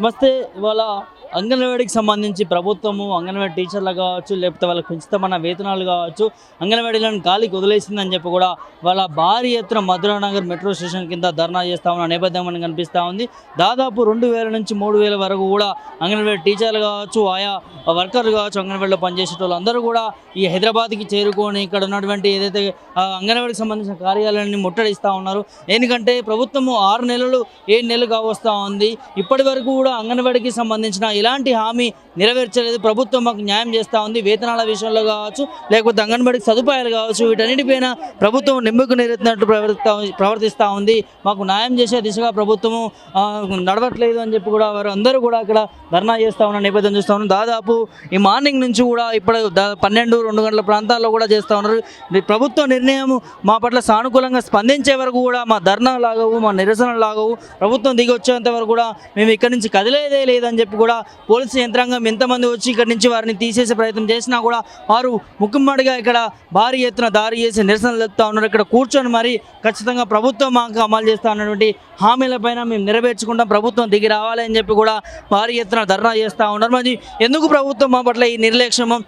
నమస్తే. ఇవాళ అంగన్వాడీకి సంబంధించి ప్రభుత్వము అంగన్వాడీ టీచర్లు కావచ్చు లేకపోతే వాళ్ళకి పెంచుతామన్న వేతనాలు కావచ్చు అంగన్వాడీలను గాలికి వదిలేసిందని చెప్పి కూడా వాళ్ళ భారీ ఎత్తున మధురానగర్ మెట్రో స్టేషన్ కింద ధర్నా చేస్తా ఉన్న నేపథ్యం అని కనిపిస్తూ ఉంది. దాదాపు రెండు వేల నుంచి మూడు వేల వరకు కూడా అంగన్వాడీ టీచర్లు కావచ్చు ఆయా వర్కర్లు కావచ్చు అంగన్వాడీలో పనిచేసే వాళ్ళు అందరూ కూడా ఈ హైదరాబాద్కి చేరుకొని ఇక్కడ ఉన్నటువంటి ఏదైతే అంగన్వాడికి అంగన్వాడీకి సంబంధించిన కార్యాలయాన్ని ముట్టడిస్తూ ఉన్నారు. ఎందుకంటే ప్రభుత్వము ఆరు నెలలు ఏడు నెలలు కావస్తూ ఉంది. ఇప్పటి వరకు కూడా అంగన్వాడికి సంబంధించిన ఎలాంటి హామీ నెరవేర్చలేదు. ప్రభుత్వం మాకు న్యాయం చేస్తూ ఉంది. వేతనాల విషయంలో కావచ్చు లేకపోతే అంగన్వాడికి సదుపాయాలు కావచ్చు వీటన్నిటిపైన ప్రభుత్వం నిమ్మకు నెరెత్తినట్టు ప్రవర్తిస్తా ప్రవర్తిస్తూ ఉంది. మాకు న్యాయం చేసే దిశగా ప్రభుత్వము నడవట్లేదు అని చెప్పి కూడా వారు అందరూ కూడా అక్కడ ధర్నా చేస్తూ ఉన్న నేపథ్యం చూస్తూ ఉన్నారు. దాదాపు ఈ మార్నింగ్ నుంచి కూడా ఇప్పుడు దా- పన్నెండు రెండు గంటల ప్రాంతాల్లో కూడా చేస్తూ ఉన్నారు. ప్రభుత్వ నిర్ణయం మా పట్ల సానుకూలంగా స్పందించే వరకు కూడా మా ధర్నా లాగవు మా నిరసన లాగవు. ప్రభుత్వం దిగి వచ్చేంత వరకు కూడా మేము ఇక్కడి నుంచి కదిలేదే లేదని చెప్పి కూడా పోలీసు యంత్రాంగం ఎంతమంది వచ్చి ఇక్కడి నుంచి వారిని తీసేసే ప్రయత్నం చేసినా కూడా వారు ముక్కుమ్మడిగా ఇక్కడ భారీ ఎత్తున దారి చేసి నిరసనలు తెలుపుతా ఉన్నారు. ఇక్కడ కూర్చొని మరి ఖచ్చితంగా ప్రభుత్వం మాకు అమలు చేస్తా ఉన్నటువంటి హామీలపైన మేము నెరవేర్చుకుంటాం. ప్రభుత్వం దిగి రావాలి అని చెప్పి కూడా భారీ ఎత్తున ధర్నా చేస్తూ ఉన్నారు. మరి ఎందుకు ప్రభుత్వం మా పట్ల ఈ నిర్లక్ష్యము?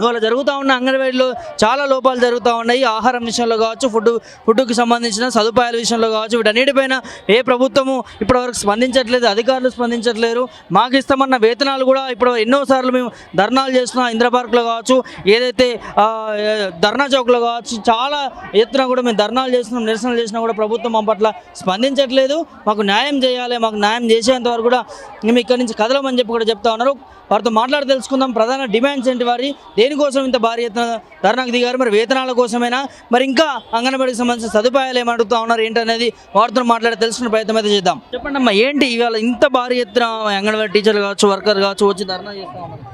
ఇవాళ జరుగుతూ ఉన్న అంగన్వాడీలో చాలా లోపాలు జరుగుతూ ఉన్నాయి. ఆహారం విషయంలో కావచ్చు ఫుడ్ ఫుడ్కి సంబంధించిన సదుపాయాల విషయంలో కావచ్చు వీటన్నిటిపైన ఏ ప్రభుత్వము ఇప్పటివరకు స్పందించట్లేదు అధికారులు స్పందించట్లేరు. మాకు ఇస్తామన్న వేతనాలు కూడా ఇప్పుడు ఎన్నోసార్లు మేము ధర్నాలు చేస్తున్నాం. ఇంద్ర పార్క్లో కావచ్చు ఏదైతే ధర్నా చౌక్లో కావచ్చు చాలా ఎత్తున కూడా మేము ధర్నాలు చేస్తున్నాం నిరసనలు చేసినా కూడా ప్రభుత్వం మా పట్ల స్పందించట్లేదు. మాకు న్యాయం చేయాలి మాకు న్యాయం చేసేంత వరకు కూడా మేము ఇక్కడి నుంచి కదలమని చెప్పి కూడా చెప్తా ఉన్నారు. వారితో మాట్లాడి తెలుసుకుందాం. ప్రధాన డిమాండ్స్ ఏంటి వారి? దేనికోసం ఇంత భారీ ఎత్తున ధర్నాకు దిగారు? మరి వేతనాల కోసమైనా? మరి ఇంకా అంగన్వాడికి సంబంధించిన సదుపాయాలు ఏమి అడుగుతా ఉన్నారు? ఏంటనేది వారితో మాట్లాడి తెలుసుకునే ప్రయత్నం అయితే చేద్దాం. చెప్పండి అమ్మా ఏంటి ఇవాళ ఇంత భారీ ఎత్తున అంగన్వాడీ టీచర్లు కావచ్చు వర్కర్ కావచ్చు వచ్చి ధర్నా చేస్తా ఉన్నారు?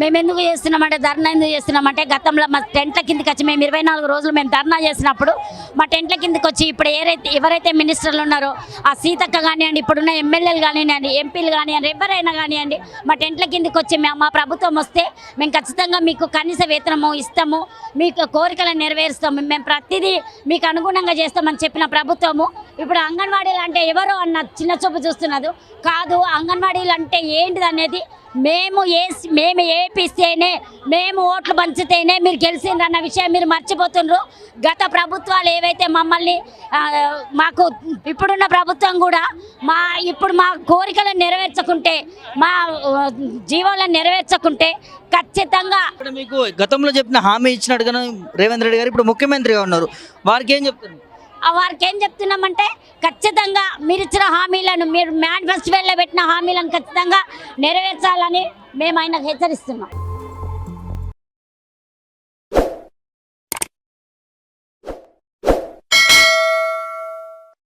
మేము ఎందుకు చేస్తున్నామంటే ధర్నా ఎందుకు చేస్తున్నామంటే గతంలో మా టెంట్ల కిందకి వచ్చి మేము ఇరవై నాలుగు రోజులు మేము ధర్నా చేసినప్పుడు మా టెంట్ల కిందకి వచ్చి ఇప్పుడు ఏరైతే ఎవరైతే మినిస్టర్లు ఉన్నారో ఆ సీతక్క కానివ్వండి ఇప్పుడున్న ఎమ్మెల్యేలు కానివ్వండి ఎంపీలు కానివ్వండి ఎవరైనా కానివ్వండి మా టెంట్ల కిందకి వచ్చి మేము మా ప్రభుత్వం వస్తే మేము ఖచ్చితంగా మీకు కనీస వేతనము ఇస్తాము మీకు కోరికలను నెరవేరుస్తాము. మేము ప్రతిదీ మీకు అనుగుణంగా చేస్తామని చెప్పిన ప్రభుత్వము. ఇప్పుడు అంగన్వాడీలు అంటే ఎవరో అన్న చిన్న చూపు చూస్తున్నారు కాదు అంగన్వాడీలు అంటే ఏంటిది అనేది మేము ఏ మేము ఏపిస్తేనే మేము ఓట్లు పంచితేనే మీరు గెలిచిండ్రన్న విషయం మీరు మర్చిపోతుండ్రు. గత ప్రభుత్వాలు ఏవైతే మమ్మల్ని మాకు ఇప్పుడున్న ప్రభుత్వం కూడా మా ఇప్పుడు మా కోరికలను నెరవేర్చకుంటే మా జీవాలను నెరవేర్చకుంటే ఖచ్చితంగా మీకు గతంలో చెప్పిన హామీ ఇచ్చినట్టుగా రేవంత్ రెడ్డి గారు ఇప్పుడు ముఖ్యమంత్రిగా ఉన్నారు. వారికి ఏం చెప్తున్నారు వారికి ఏం చెప్తున్నామంటే ఖచ్చితంగా మీరు ఇచ్చిన హామీలను మీరు మేనిఫెస్టోలో పెట్టిన హామీలను ఖచ్చితంగా నెరవేర్చాలని మేము ఆయనకు హెచ్చరిస్తున్నాం.